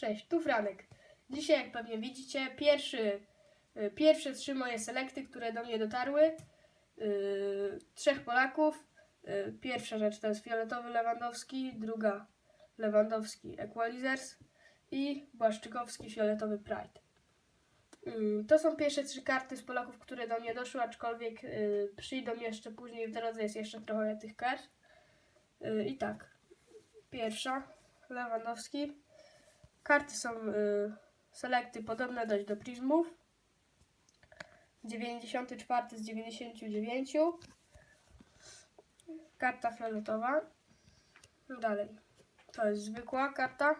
Cześć, tu Franek. Dzisiaj, jak pewnie widzicie, pierwszy, y, pierwsze trzy moje selekty, które do mnie dotarły. Yy, trzech Polaków. Yy, pierwsza rzecz to jest fioletowy Lewandowski, druga Lewandowski Equalizers i Błaszczykowski fioletowy Pride. Yy, to są pierwsze trzy karty z Polaków, które do mnie doszły, aczkolwiek yy, przyjdą jeszcze później w drodze, jest jeszcze trochę tych kart. Yy, I tak, pierwsza Lewandowski. Karty są y, selekty podobne dość do Prismów. 94 z 99. Karta fioletowa. Dalej. To jest zwykła karta.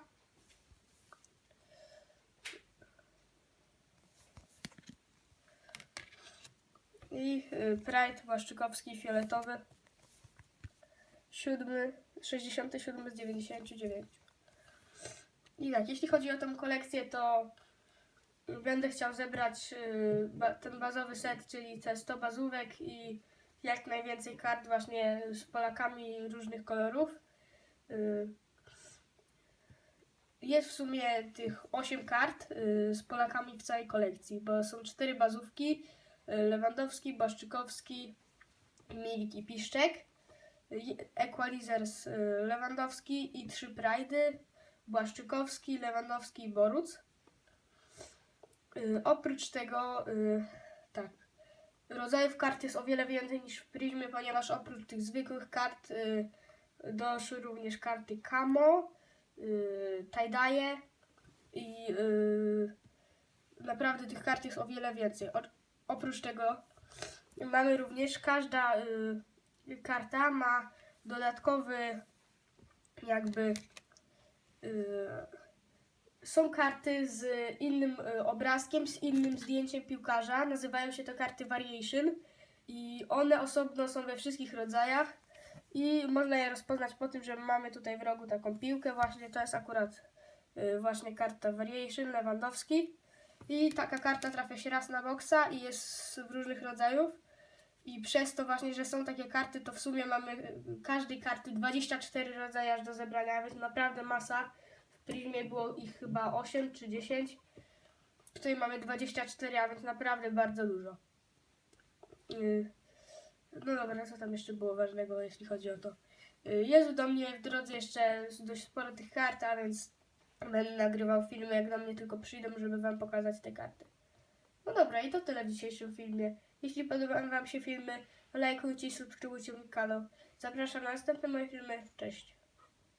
I y, Pride Błaszczykowski fioletowy. 7, 67 z 99. I tak, jeśli chodzi o tą kolekcję, to będę chciał zebrać y, ten bazowy set, czyli te 100 bazówek i jak najwięcej kart właśnie z Polakami różnych kolorów. Y, Jest w sumie tych 8 kart y, z Polakami w całej kolekcji, bo są 4 bazówki, Lewandowski, Błaszczykowski, Milik i Piszczek, Equalizers y, Lewandowski i 3 Pride'y, Błaszczykowski, Lewandowski i Boruc. Y, oprócz tego, y, tak, rodzajów kart jest o wiele więcej niż w Prismie, ponieważ oprócz tych zwykłych kart y, doszły również karty Camo, y, Tie-Dye i naprawdę tych kart jest o wiele więcej. Oprócz tego mamy również, każda karta ma dodatkowy jakby są karty z innym y, obrazkiem, z innym zdjęciem piłkarza. Nazywają się to karty Variation i one osobno są we wszystkich rodzajach i można je rozpoznać po tym, że mamy tutaj w rogu taką piłkę. Właśnie to jest akurat y, właśnie karta Variation Lewandowski i taka karta trafia się raz na boksa i jest w różnych rodzajów. I przez to właśnie, że są takie karty, to w sumie mamy y, każdej karty 24 rodzaje aż do zebrania, więc naprawdę masa. W Prismie było ich chyba 8 czy 10. Tutaj mamy 24, a więc naprawdę bardzo dużo. Yy, No dobra, co tam jeszcze było ważnego, jeśli chodzi o to? Yy, Jest do mnie w drodze jeszcze dość sporo tych kart, a więc będę nagrywał filmy, jak do mnie tylko przyjdą, żeby Wam pokazać te karty. No dobra, i to tyle w dzisiejszym filmie. Jeśli podobają Wam się filmy, lajkujcie i subskrybujcie mój kanał. Zapraszam na następne moje filmy. Cześć.